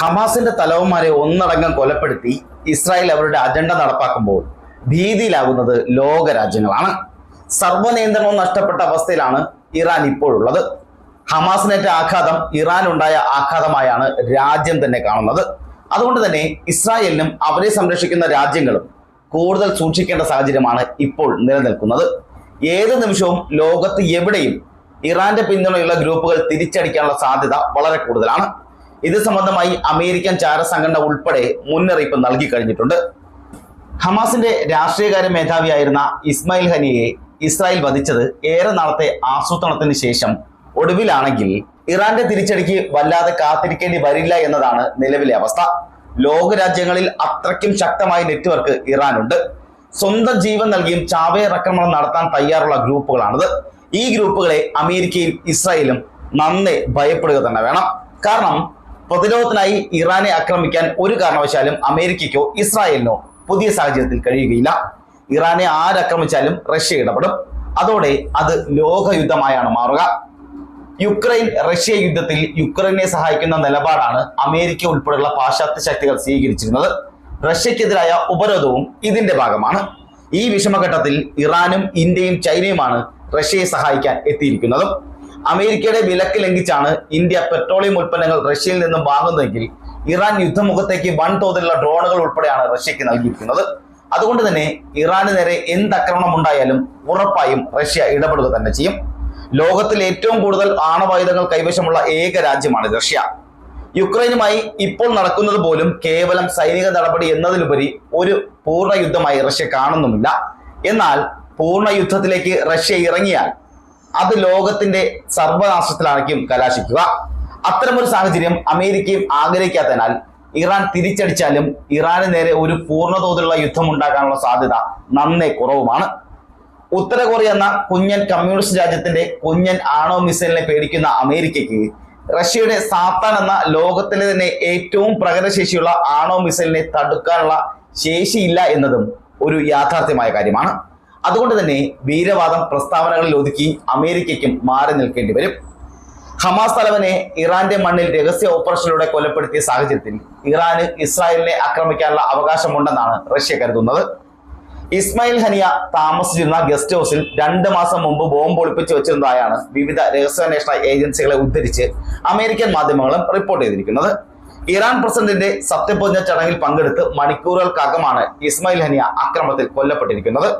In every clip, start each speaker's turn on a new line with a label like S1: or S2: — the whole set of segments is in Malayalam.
S1: ഹമാസിന്റെ തലവന്മാരെ ഒന്നടങ്കം കൊലപ്പെടുത്തി ഇസ്രായേൽ അവരുടെ അജണ്ട നടപ്പാക്കുമ്പോൾ ഭീതിയിലാകുന്നത് ലോകരാജ്യങ്ങളാണ്. സർവനിയന്ത്രണവും നഷ്ടപ്പെട്ട അവസ്ഥയിലാണ് ഇറാൻ ഇപ്പോഴുള്ളത്. ഹമാസിനേറ്റ ആഘാതം ഇറാനുണ്ടായ ആഘാതമായാണ് രാജ്യം തന്നെ കാണുന്നത്. അതുകൊണ്ട് തന്നെ ഇസ്രായേലിനും അവരെ സംരക്ഷിക്കുന്ന രാജ്യങ്ങളും കൂടുതൽ സൂക്ഷിക്കേണ്ട സാഹചര്യമാണ് ഇപ്പോൾ നിലനിൽക്കുന്നത്. ഏത് നിമിഷവും ലോകത്ത് എവിടെയും ഇറാന്റെ പിന്തുണയുള്ള ഗ്രൂപ്പുകൾ തിരിച്ചടിക്കാനുള്ള സാധ്യത വളരെ കൂടുതലാണ്. ഇത് സംബന്ധമായി അമേരിക്കൻ ചാരസംഘടന ഉൾപ്പെടെ മുന്നറിയിപ്പ് നൽകി കഴിഞ്ഞിട്ടുണ്ട്. ഹമാസിന്റെ രാഷ്ട്രീയകാര്യ മേധാവിയായിരുന്ന ഇസ്മായിൽ ഹനിയെ ഇസ്രായേൽ വധിച്ചത് ഏറെ നാളത്തെ ആസൂത്രണത്തിന് ശേഷം ഒടുവിലാണെങ്കിൽ ഇറാന്റെ തിരിച്ചടിക്ക് വല്ലാതെ കാത്തിരിക്കേണ്ടി വരില്ല എന്നതാണ് നിലവിലെ അവസ്ഥ. ലോകരാജ്യങ്ങളിൽ അത്രയ്ക്കും ശക്തമായ നെറ്റ്വർക്ക് ഇറാനുണ്ട്. സ്വന്തം ജീവൻ നൽകിയും ചാവേർ ആക്രമണം നടത്താൻ തയ്യാറുള്ള ഗ്രൂപ്പുകളാണിത്. ഈ ഗ്രൂപ്പുകളെ അമേരിക്കയും ഇസ്രായേലും നന്നെ ഭയപ്പെടുക തന്നെ വേണം. കാരണം പ്രതിരോധത്തിനായി ഇറാനെ ആക്രമിക്കാൻ ഒരു കാരണവശാലും അമേരിക്കയ്ക്കോ ഇസ്രായേലിനോ പുതിയ സാഹചര്യത്തിൽ കഴിയുകയില്ല. ഇറാനെ ആരാക്രമിച്ചാലും റഷ്യ ഇടപെടും. അതോടെ അത് ലോകയുദ്ധമായാണ് മാറുക. യുക്രൈൻ റഷ്യ യുദ്ധത്തിൽ യുക്രൈനെ സഹായിക്കുന്ന നിലപാടാണ് അമേരിക്ക ഉൾപ്പെടെയുള്ള പാശ്ചാത്യ ശക്തികൾ സ്വീകരിച്ചിരുന്നത്. റഷ്യക്കെതിരായ ഉപരോധവും ഇതിന്റെ ഭാഗമാണ്. ഈ വിഷമഘട്ടത്തിൽ ഇറാനും ഇന്ത്യയും ചൈനയുമാണ് റഷ്യയെ സഹായിക്കാൻ എത്തിയിരിക്കുന്നതും. അമേരിക്കയുടെ വിലക്ക് ലംഘിച്ചാണ് ഇന്ത്യ പെട്രോളിയം ഉൽപ്പന്നങ്ങൾ റഷ്യയിൽ നിന്നും വാങ്ങുന്നതെങ്കിൽ ഇറാൻ യുദ്ധമുഖത്തേക്ക് വൻതോതിലുള്ള ഡ്രോണുകൾ ഉൾപ്പെടെയാണ് റഷ്യക്ക് നൽകിയിരിക്കുന്നത്. അതുകൊണ്ട് തന്നെ ഇറാന് നേരെ എന്ത് ആക്രമണം ഉണ്ടായാലും ഉറപ്പായും റഷ്യ ഇടപെടുക തന്നെ ചെയ്യും. ലോകത്തിൽ ഏറ്റവും കൂടുതൽ ആണവായുധങ്ങൾ കൈവശമുള്ള ഏക രാജ്യമാണ് റഷ്യ. യുക്രൈനുമായി ഇപ്പോൾ നടക്കുന്നത് പോലും കേവലം സൈനിക നടപടി എന്നതിലുപരി ഒരു പൂർണ യുദ്ധമായി റഷ്യ കാണുന്നുമില്ല. എന്നാൽ പൂർണ യുദ്ധത്തിലേക്ക് റഷ്യ ഇറങ്ങിയാൽ അത് ലോകത്തിന്റെ സർവനാശത്തിലായിരിക്കും കലാശിക്കുക. അത്തരമൊരു സാഹചര്യം അമേരിക്കയും ആഗ്രഹിക്കാത്തതിനാൽ ഇറാൻ തിരിച്ചടിച്ചാലും ഇറാന് നേരെ ഒരു പൂർണതോതിലുള്ള യുദ്ധം ഉണ്ടാക്കാനുള്ള സാധ്യത നന്നേ കുറവുമാണ്. ഉത്തര കൊറിയ എന്ന കുഞ്ഞൻ കമ്മ്യൂണിസ്റ്റ് രാജ്യത്തിന്റെ കുഞ്ഞൻ ആണോ മിസൈലിനെ പേടിക്കുന്ന അമേരിക്കയ്ക്ക് റഷ്യയുടെ സാത്താൻ എന്ന ലോകത്തിലെ തന്നെ ഏറ്റവും പ്രകടശേഷിയുള്ള ആണോ മിസൈലിനെ തടുക്കാനുള്ള ശേഷിയില്ല എന്നതും ഒരു യാഥാർത്ഥ്യമായ കാര്യമാണ്. അതുകൊണ്ട് തന്നെ വീരവാദം പ്രസ്താവനകളിൽ ഒതുക്കി അമേരിക്കയ്ക്കും മാറി നിൽക്കേണ്ടി വരും. ഹമാസ് തലവനെ ഇറാന്റെ മണ്ണിൽ രഹസ്യ ഓപ്പറേഷനിലൂടെ കൊലപ്പെടുത്തിയ സാഹചര്യത്തിൽ ഇറാന് ഇസ്രായേലിനെ ആക്രമിക്കാനുള്ള അവകാശമുണ്ടെന്നാണ് റഷ്യ കരുതുന്നത്. ഇസ്മായിൽ ഹനിയ താമസിച്ചിരുന്ന ഗസ്റ്റ് ഹൗസിൽ രണ്ട് മാസം മുമ്പ് ബോംബ് ഒളിപ്പിച്ചു വെച്ചിരുന്നതായാണ് വിവിധ രഹസ്യാന്വേഷണ ഏജൻസികളെ ഉദ്ധരിച്ച് അമേരിക്കൻ മാധ്യമങ്ങളും റിപ്പോർട്ട് ചെയ്തിരിക്കുന്നത്. ഇറാൻ പ്രസിഡന്റിന്റെ സത്യപ്രതിജ്ഞ ചടങ്ങിൽ പങ്കെടുത്ത് മണിക്കൂറുകൾക്കകമാണ് ഇസ്മായിൽ ഹനിയ അക്രമത്തിൽ കൊല്ലപ്പെട്ടിരിക്കുന്നത്.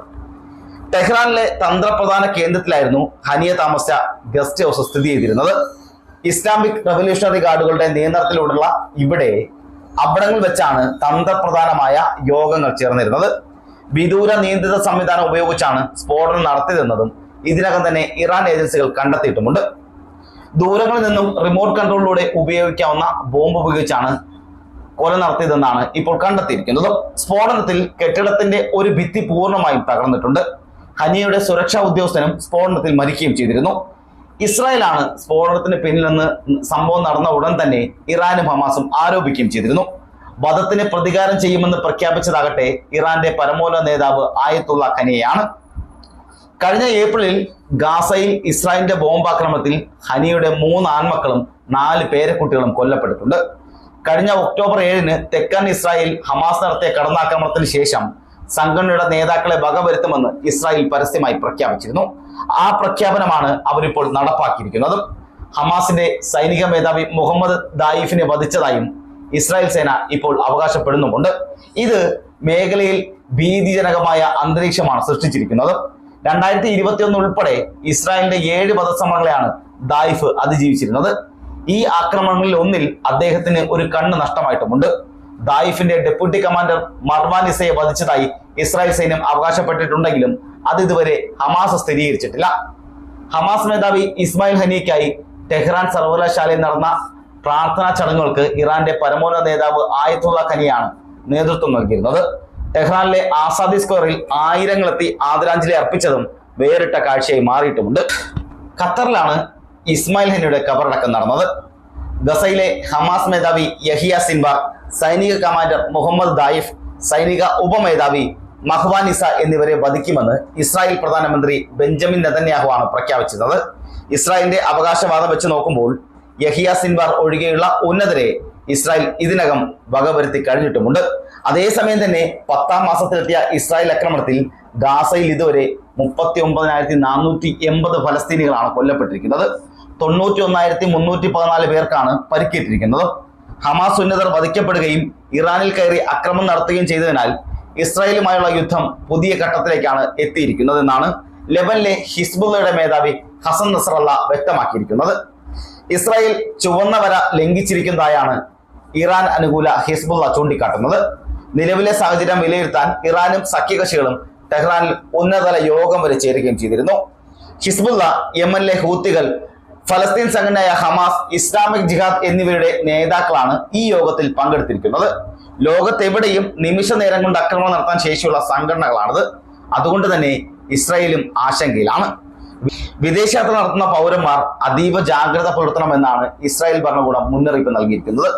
S1: ടെഹ്റാനിലെ തന്ത്രപ്രധാന കേന്ദ്രത്തിലായിരുന്നു ഹനിയ താമസ ഗസ്റ്റ് ഹൗസ് സ്ഥിതി ചെയ്തിരുന്നത്. ഇസ്ലാമിക് റവല്യൂഷണറി ഗാർഡുകളുടെ നിയന്ത്രണത്തിലൂടെയുള്ള ഇവിടെ അവിടങ്ങൾ വെച്ചാണ് തന്ത്രപ്രധാനമായ യോഗങ്ങൾ ചേർന്നിരുന്നത്. വിദൂര നിയന്ത്രിത സംവിധാനം ഉപയോഗിച്ചാണ് സ്ഫോടനം നടത്തിയതെന്നതും ഇതിനകം തന്നെ ഇറാൻ ഏജൻസികൾ കണ്ടെത്തിയിട്ടുമുണ്ട്. ദൂരങ്ങളിൽ നിന്നും റിമോട്ട് കൺട്രോളിലൂടെ ഉപയോഗിക്കാവുന്ന ബോംബ് ഉപയോഗിച്ചാണ് കൊല നടത്തിയതെന്നാണ് ഇപ്പോൾ കണ്ടെത്തിയിരിക്കുന്നത്. സ്ഫോടനത്തിൽ കെട്ടിടത്തിന്റെ ഒരു ഭിത്തി പൂർണമായും തകർന്നിട്ടുണ്ട്. ഹനിയയുടെ സുരക്ഷാ ഉദ്യോഗസ്ഥനും സ്ഫോടനത്തിൽ മരിക്കുകയും ചെയ്തിരുന്നു. ഇസ്രായേലാണ് സ്ഫോടനത്തിന് പിന്നിലെന്ന് സംഭവം നടന്ന ഉടൻ തന്നെ ഇറാനും ഹമാസും ആരോപിക്കുകയും ചെയ്തിരുന്നു. വധത്തിന് പ്രതികാരം ചെയ്യുമെന്ന് പ്രഖ്യാപിച്ചതാകട്ടെ ഇറാന്റെ പരമോന്നത നേതാവ് ആയത്തുള്ള ഖനിയാണ് കഴിഞ്ഞ ഏപ്രിലിൽ ഗാസയിൽ ഇസ്രായേലിന്റെ ബോംബാക്രമണത്തിൽ ഹനിയുടെ മൂന്ന് ആൺമക്കളും നാല് പേരക്കുട്ടികളും കൊല്ലപ്പെട്ടിട്ടുണ്ട്. കഴിഞ്ഞ ഒക്ടോബർ ഏഴിന് തെക്കൻ ഇസ്രായേൽ ഹമാസ് നടത്തിയ കടന്നാക്രമണത്തിന് ശേഷം സംഘടനയുടെ നേതാക്കളെ വകവരുത്തുമെന്ന് ഇസ്രായേൽ പരസ്യമായി പ്രഖ്യാപിച്ചിരുന്നു. ആ പ്രഖ്യാപനമാണ് അവരിപ്പോൾ നടപ്പാക്കിയിരിക്കുന്നത്. ഹമാസിന്റെ സൈനിക മേധാവി മുഹമ്മദ് ദായിഫിനെ വധിച്ചതായും ഇസ്രായേൽ സേന ഇപ്പോൾ അവകാശപ്പെടുന്നുമുണ്ട്. ഇത് മേഖലയിൽ ഭീതിജനകമായ അന്തരീക്ഷമാണ് സൃഷ്ടിച്ചിരിക്കുന്നത്. രണ്ടായിരത്തി ഇരുപത്തിയൊന്ന് ഉൾപ്പെടെ ഇസ്രായേലിന്റെ ഏഴ് വധശ്രമങ്ങളെയാണ് ദായിഫ് അതിജീവിച്ചിരുന്നത്. ഈ ആക്രമണങ്ങളിൽ ഒന്നിൽ അദ്ദേഹത്തിന് ഒരു കണ്ണ് നഷ്ടമായിട്ടുമുണ്ട്. ദായിഫിന്റെ ഡെപ്യൂട്ടി കമാൻഡർ മർവാനിസയെ വധിച്ചതായി ഇസ്രായേൽ സൈന്യം അവകാശപ്പെട്ടിട്ടുണ്ടെങ്കിലും അത് ഇതുവരെ ഹമാസ് സ്ഥിരീകരിച്ചിട്ടില്ല. ഹമാസ് മേധാവി ഇസ്മായിൽ ഹനിയയ്ക്കായി ടെഹ്റാൻ സർവകലാശാലയിൽ നടന്ന പ്രാർത്ഥനാ ചടങ്ങുകൾക്ക് ഇറാന്റെ പരമോന്നത നേതാവ് ആയത്തുള്ള ഖനിയാണ് നേതൃത്വം നൽകിയിരുന്നത്. ടെഹ്റാനിലെ ആസാദി സ്ക്വയറിൽ ആയിരങ്ങളെത്തി ആദരാഞ്ജലി അർപ്പിച്ചതും വേറിട്ട കാഴ്ചയായി മാറിയിട്ടുമുണ്ട്. ഖത്തറിലാണ് ഇസ്മായിൽ ഹനിയുടെ കബറടക്കം നടന്നത്. ഗസയിലെ ഹമാസ് മേധാവി യഹിയ സിൻവാർ സൈനിക കമാൻഡർ മുഹമ്മദ് ദായിഫ് സൈനിക ഉപമേധാവി മഹ്വാനിസ എന്നിവരെ വധിക്കുമെന്ന് ഇസ്രായേൽ പ്രധാനമന്ത്രി ബെഞ്ചമിൻ നെതന്യാഹു ആണ് പ്രഖ്യാപിച്ചത് ഇസ്രായേലിന്റെ അവകാശവാദം വെച്ച് നോക്കുമ്പോൾ യഹിയ സിൻവാർ ഒഴികെയുള്ള ഉന്നതരെ ഇസ്രായേൽ ഇതിനകം വകവരുത്തി കഴിഞ്ഞിട്ടുമുണ്ട്. അതേസമയം തന്നെ പത്താം മാസത്തിലെത്തിയ ഇസ്രായേൽ ആക്രമണത്തിൽ ഗാസയിൽ ഇതുവരെ മുപ്പത്തി ഒമ്പതിനായിരത്തി നാനൂറ്റി എൺപത് ഫലസ്തീനികളാണ് കൊല്ലപ്പെട്ടിരിക്കുന്നത്. തൊണ്ണൂറ്റി ഒന്നായിരത്തി മുന്നൂറ്റി പതിനാല് പേർക്കാണ് പരിക്കേറ്റിരിക്കുന്നത്. ഹമാസ് ഉന്നതർ വധിക്കപ്പെടുകയും ഇറാനിൽ കയറി അക്രമം നടത്തുകയും ചെയ്തതിനാൽ ഇസ്രായേലുമായുള്ള യുദ്ധം പുതിയ ഘട്ടത്തിലേക്കാണ് എത്തിയിരിക്കുന്നതെന്നാണ് ലെബനിലെ ഹിസ്ബുള്ളയുടെ മേധാവി ഹസൻ നസറല്ല വ്യക്തമാക്കിയിരിക്കുന്നത്. ഇസ്രായേൽ ചുവന്ന വര ലംഘിച്ചിരിക്കുന്നതായാണ് ഇറാൻ അനുകൂല ഹിസ്ബുള്ള ചൂണ്ടിക്കാട്ടുന്നത്. നിലവിലെ സാഹചര്യം വിലയിരുത്താൻ ഇറാനും സഖ്യകക്ഷികളും ടെഹ്റാനിൽ ഉന്നതതല യോഗം വരെ ചേരുകയും ചെയ്തിരുന്നു. ഹിസ്ബുള്ള യമനിലെ ഹൂത്തികൾ ഫലസ്തീൻ സംഘടനയായ ഹമാസ് ഇസ്ലാമിക് ജിഹാദ് എന്നിവരുടെ നേതാക്കളാണ് ഈ യോഗത്തിൽ പങ്കെടുത്തിരിക്കുന്നത്. ലോകത്തെവിടെയും നിമിഷ നേരം കൊണ്ട് ആക്രമണം നടത്താൻ ശേഷിയുള്ള സംഘടനകളാണിത്. അതുകൊണ്ട് തന്നെ ഇസ്രായേലും ആശങ്കയിലാണ്. വിദേശയാത്ര നടത്തുന്ന പൗരന്മാർ അതീവ ജാഗ്രത പുലർത്തണമെന്നാണ് ഇസ്രായേൽ ഭരണകൂടം മുന്നറിയിപ്പ് നൽകിയിരിക്കുന്നത്.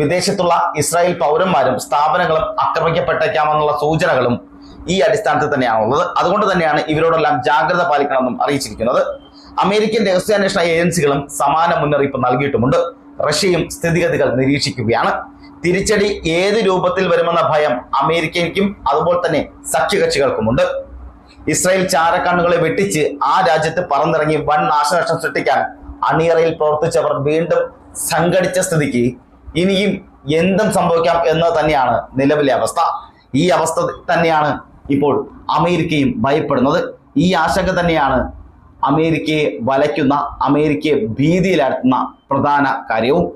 S1: വിദേശത്തുള്ള ഇസ്രായേൽ പൗരന്മാരും സ്ഥാപനങ്ങളും ആക്രമിക്കപ്പെട്ടേക്കാമെന്നുള്ള സൂചനകളും ഈ അടിസ്ഥാനത്തിൽ തന്നെയാണുള്ളത്. അതുകൊണ്ട് തന്നെയാണ് ഇവരോടെല്ലാം ജാഗ്രത പാലിക്കണമെന്നും അറിയിച്ചിരിക്കുന്നത്. അമേരിക്കൻ രഹസ്യാന്വേഷണ ഏജൻസികളും സമാന മുന്നറിയിപ്പ് നൽകിയിട്ടുമുണ്ട്. റഷ്യയും സ്ഥിതിഗതികൾ നിരീക്ഷിക്കുകയാണ്. തിരിച്ചടി ഏത് രൂപത്തിൽ വരുമെന്ന ഭയം അമേരിക്കയ്ക്കും അതുപോലെ തന്നെ സഖ്യകക്ഷികൾക്കുമുണ്ട്. ഇസ്രായേൽ ചാരക്കണ്ണുകളെ വെട്ടിച്ച് ആ രാജ്യത്ത് പറന്നിറങ്ങി വൻ നാശനഷ്ടം സൃഷ്ടിക്കാൻ അണിയറയിൽ പ്രവർത്തിച്ചവർ വീണ്ടും സംഘടിച്ച സ്ഥിതിക്ക് ഇനിയും എന്തും സംഭവിക്കാം എന്ന് തന്നെയാണ് നിലവിലെ അവസ്ഥ. ഈ അവസ്ഥ തന്നെയാണ് ഇപ്പോൾ അമേരിക്കയും ഭയപ്പെടുന്നത്. ഈ ആശങ്ക തന്നെയാണ് അമേരിക്കയെ വലയ്ക്കുന്ന അമേരിക്കയെ ഭീതിയിലാഴ്ത്തുന്ന പ്രധാന കാര്യവും